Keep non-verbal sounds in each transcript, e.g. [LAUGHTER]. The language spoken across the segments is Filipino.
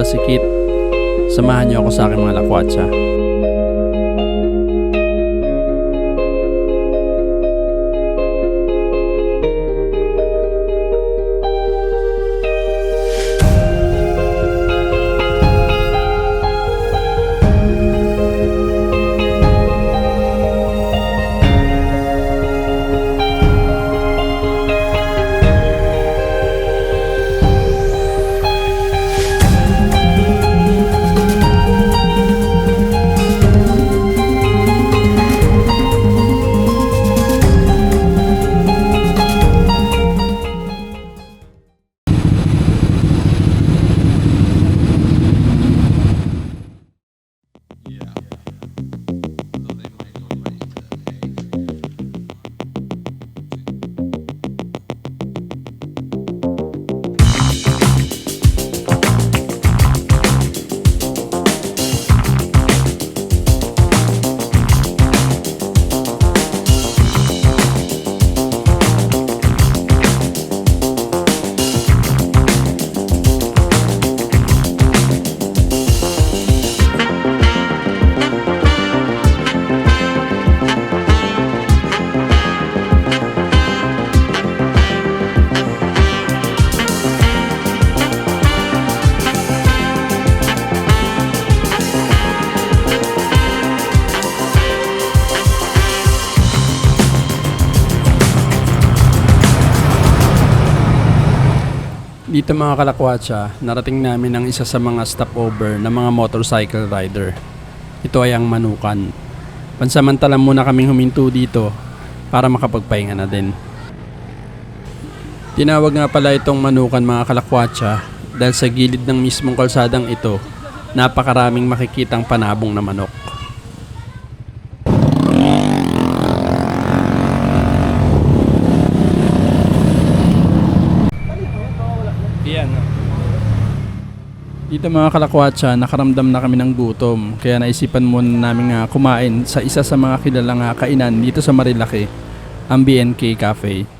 pala si Kit. Samahan niyo ako sa aking mga lakwatsa. Dito mga kalakwatsa, narating namin ang isa sa mga stopover ng mga motorcycle rider. Ito ay ang Manukan. Pansamantala muna kaming huminto dito para makapagpahinga na din. Tinawag nga pala itong Manukan mga kalakwatsa dahil sa gilid ng mismong kalsadang ito, napakaraming makikitang panabong na manok. Dito mga kalakwatsa, nakaramdam na kami ng gutom. Kaya naisipan muna namin nga kumain sa isa sa mga kilalang nga kainan dito sa Marilaki, ang BNK Cafe.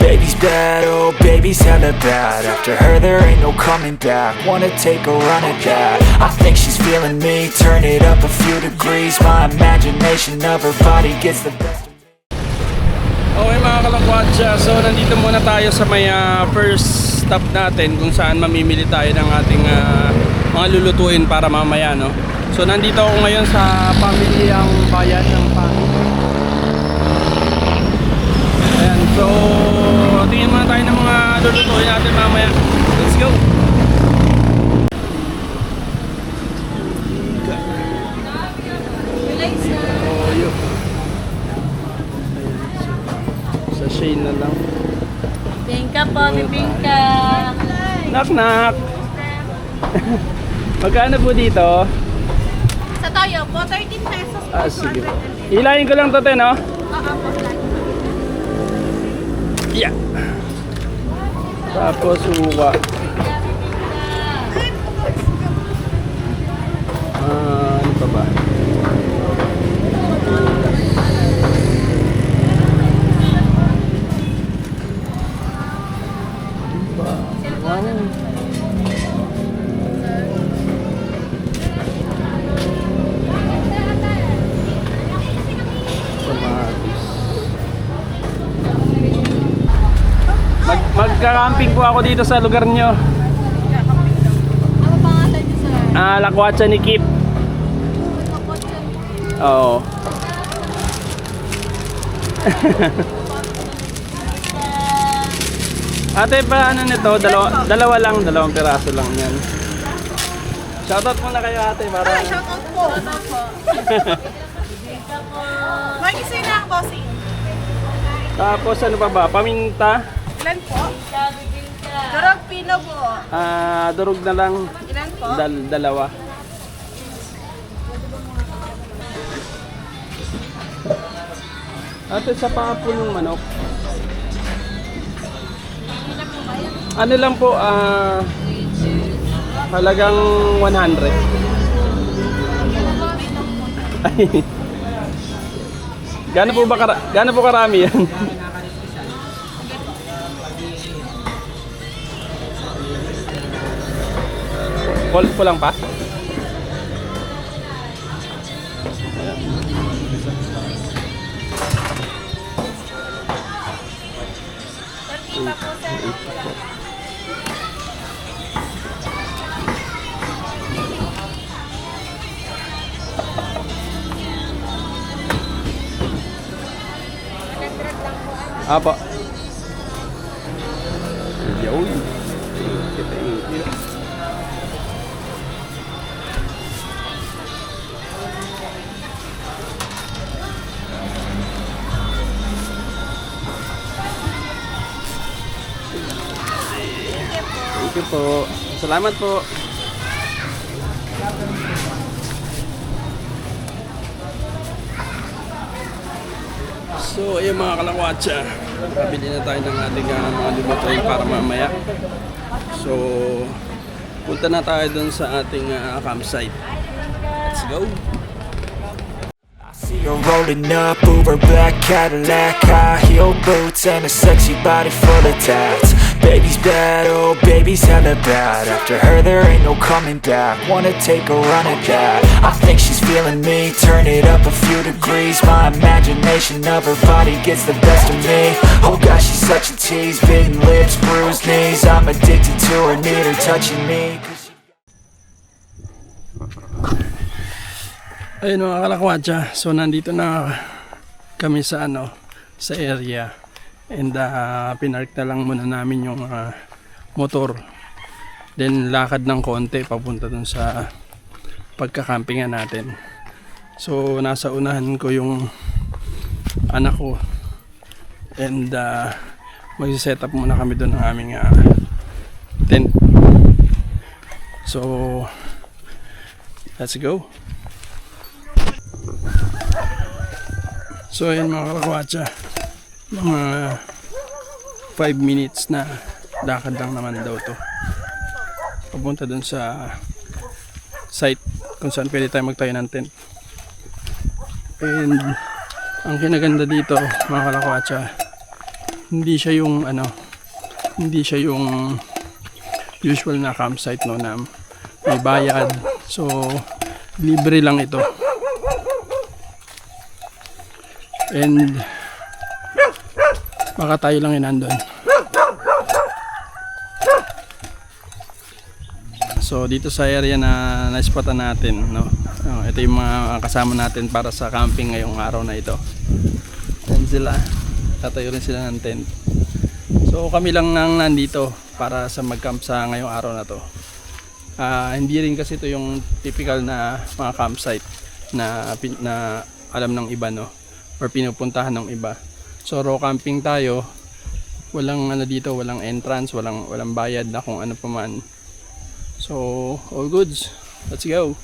Baby's bad, oh baby's hella bad. After her there ain't no coming back. Wanna take a run at that. I think she's feeling me, turn it up a few degrees. My imagination of her body gets the best Okay mga kalakwatsa, so nandito muna tayo sa may ah, first stop natin kung saan mamimili tayo ng ating ah, mga lulutuin para mamaya no. So nandito ako ngayon sa pamilyang bayan ng Pangit. Ayan, so tingin muna tayo ng mga lulutuin natin mamaya. Let's go! Sa Shane na lang. Bingka po, bibingka. Knock knock. [LAUGHS] Magkano po dito? Sa toyo po, 13 pesos po. Ah, sige. Ilayin ko lang to, te, no? Oo po. Yeah. Tapos uwa. Ah, ano pa ba? Magka-camping po ako dito sa lugar nyo. Ano pangalan niyo, sir? Ah, Lakwatsa ni Kip. Oo. [LAUGHS] Ate, pa ano nito? Dalawa, dalawa lang, dalawang piraso lang yan. Shoutout muna kayo ate para... Ay, shoutout po. Shoutout [LAUGHS] po. May isa na ang bossing. Tapos ano pa ba? Paminta? Ilan po? Durog pino po. Ah, durog na lang. Ilan po? Dal dalawa. Ate, sa paapol ng manok. Ano lang po, ah, halagang 100. [LAUGHS] Ay. Gaano po ba kara gaano po karami yan? [LAUGHS] Kol ko lang pa? Apo. Yun. Thank po. Salamat po. So, ayun mga kalakwatsa. Kabili na tayo ng ating uh, mga lulutuin para mamaya. So, punta na tayo dun sa ating uh, campsite. Let's go! Her rolling up, Uber black Cadillac High heel boots and a sexy body full of tats Baby's bad, oh baby's hella bad. After her there ain't no coming back. Wanna take a run at that. I think she's feeling me, turn it up a few degrees. My imagination of her body gets the best of me. Oh gosh, she's such a tease, bitten lips, bruised knees. I'm addicted to her, need her touching me. Ayun mga kalakwatsa, so nandito na kami sa ano, sa area. And uh, pinark na lang muna namin yung ah, motor. Then lakad ng konti papunta dun sa pagkakampingan natin. So nasa unahan ko yung anak ko. And uh, mag-set up muna kami dun ng aming ah, tent. So let's go. So ayun mga kalakwatsa Mga 5 minutes na lakad lang naman daw to. Papunta dun sa site kung saan pwede tayo magtayo ng tent. And ang kinaganda dito mga kalakwatsa Hindi siya yung ano Hindi siya yung usual na campsite no na may bayad. So libre lang ito. And baka tayo lang yun nandun. So dito sa area na naispatan natin, no. Oh, ito yung mga kasama natin para sa camping ngayong araw na ito. And sila, tatayo rin sila ng tent. So kami lang nang nandito para sa mag-camp sa ngayong araw na to. Ah, hindi rin kasi ito yung typical na mga campsite na na alam ng iba no or pinupuntahan ng iba. So raw camping tayo. Walang ano dito, walang entrance, walang walang bayad na kung ano pa man. So all goods. Let's go.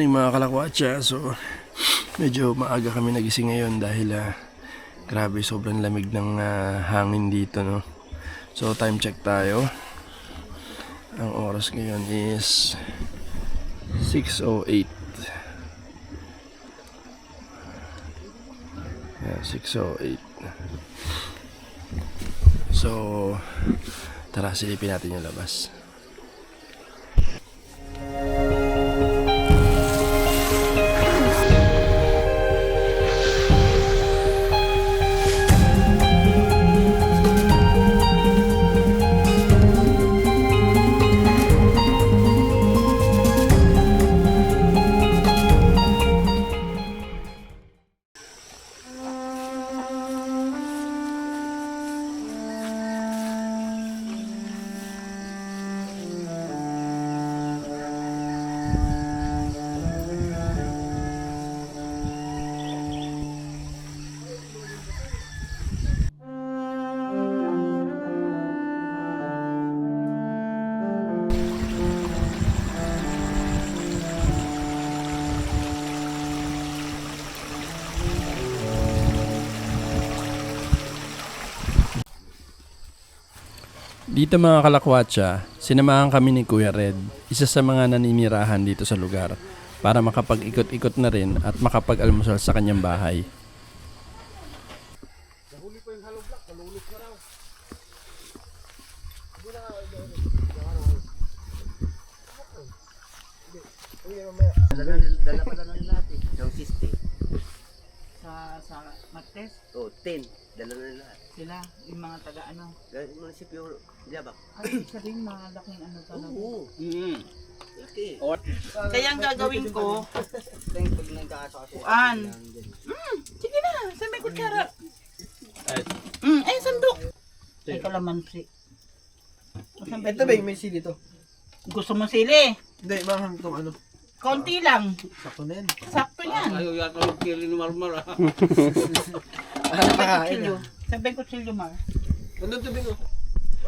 Morning mga kalakwatsa. So, medyo maaga kami nagising ngayon dahil ah, grabe sobrang lamig ng ah, hangin dito no. So, time check tayo. Ang oras ngayon is 6.08. Yeah, 6.08. So, tara silipin natin yung labas. Dito mga kalakwatsa, sinamahan kami ni Kuya Red, isa sa mga naninirahan dito sa lugar, para makapag-ikot-ikot na rin at makapag-almusal sa kanyang bahay. Dala pa lang natin. Yung 60. sa sa Martes Oh, 10. Dala na lahat. sila yung mga taga ano Dahil munisipyo, Ilabak. ay isa din malaking ano talaga Oo. Mm. Laki. kaya ang gagawin ko kuan mm, sige na sa may kutsara Ay. mm, ay sandok ay kalamansi Ito ba yung may sili to? gusto mo sili Hindi, mahang itong ano. konti lang Sakto na yan. sakto yan Ayaw yata magkili ni Marmar [LAUGHS] ah. Ah, sabay nakakain kutsilyo ah. sabay kutsilyo mar Nandun tubig oh.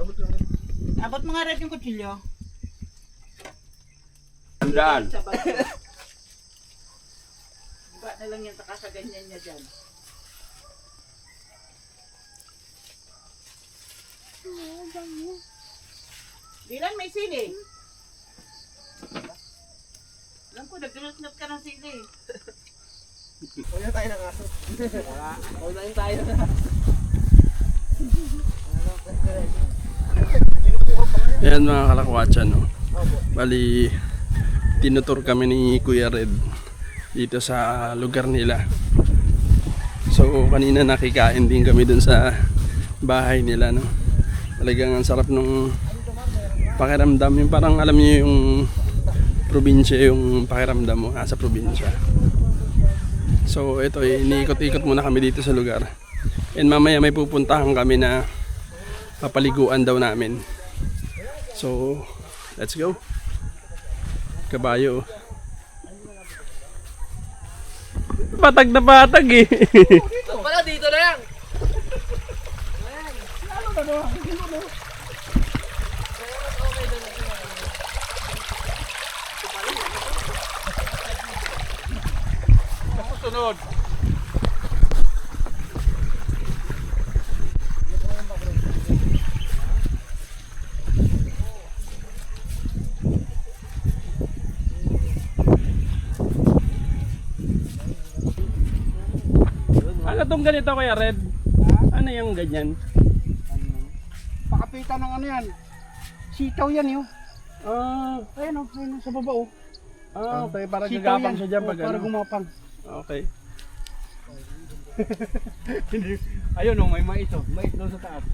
Abot lang yan. abot mga red yung kutsilyo Tandaan. sa bato ba na lang yan saka sa ganyan niya dyan Bilan may sili. Alam ko, nagdunot-not ka ng sili. Na tayo ng aso. Na yun tayo. Ayan mga kalakwatsa no. Bali, tinutur kami ni Kuya Red dito sa lugar nila. So kanina nakikain din kami dun sa bahay nila no. Talagang ang sarap nung pakiramdam yung parang alam niyo yung probinsya yung pakiramdam mo nasa probinsya. So ito iniikot-ikot muna kami dito sa lugar. And mamaya may pupuntahan kami na papaliguan daw namin. So, let's go. Kabayo. Patag na patag eh. [LAUGHS] Pala dito na yan. Sunod. Ano tong ganito kaya Red? Ano yung ganyan? Pakapitan ng ano yan. Sitaw yan yun. Ah, Ayun oh, ayun oh, sa baba oh. ah okay. Para gagapang siya dyan Oh, pag Para ano. gumapang. Okay. [LAUGHS] Ayun oh, may mais oh. Mais doon sa taas.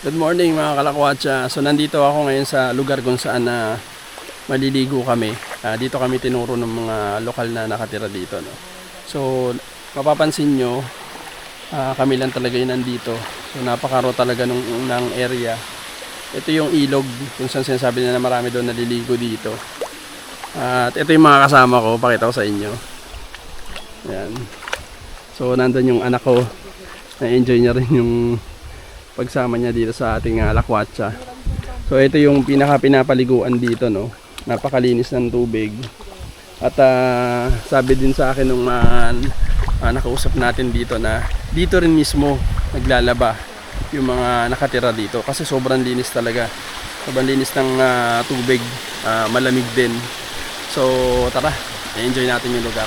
Good morning mga kalakwatsa. So nandito ako ngayon sa lugar kung saan na maliligo kami. Ah, dito kami tinuro ng mga lokal na nakatira dito. No? So, mapapansin nyo, ah, kami lang talaga yung nandito. So, napakaro talaga nung, ng area. Ito yung ilog kung saan sinasabi nila na marami doon naliligo dito. At ito yung mga kasama ko, pakita ko sa inyo. Yan. So, nandun yung anak ko. Na-enjoy niya rin yung pagsama niya dito sa ating uh, lakwatsa. So, ito yung pinaka pinapaliguan dito, no. Napakalinis ng tubig. At ah, sabi din sa akin nung ah, nakausap natin dito na dito rin mismo naglalaba yung mga nakatira dito kasi sobrang linis talaga. Sobrang linis ng ah, tubig, ah, malamig din. So, tara, enjoy natin yung lugar.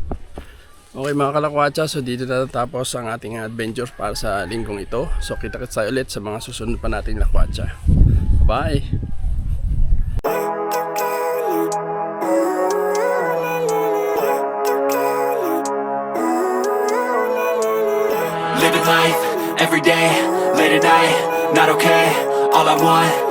Okay mga kalakwatsa, so dito natatapos ang ating adventure para sa linggong ito. So kita-kits tayo ulit sa mga susunod pa nating lakwatsa. Bye! Living life every late at night, not okay. All I want,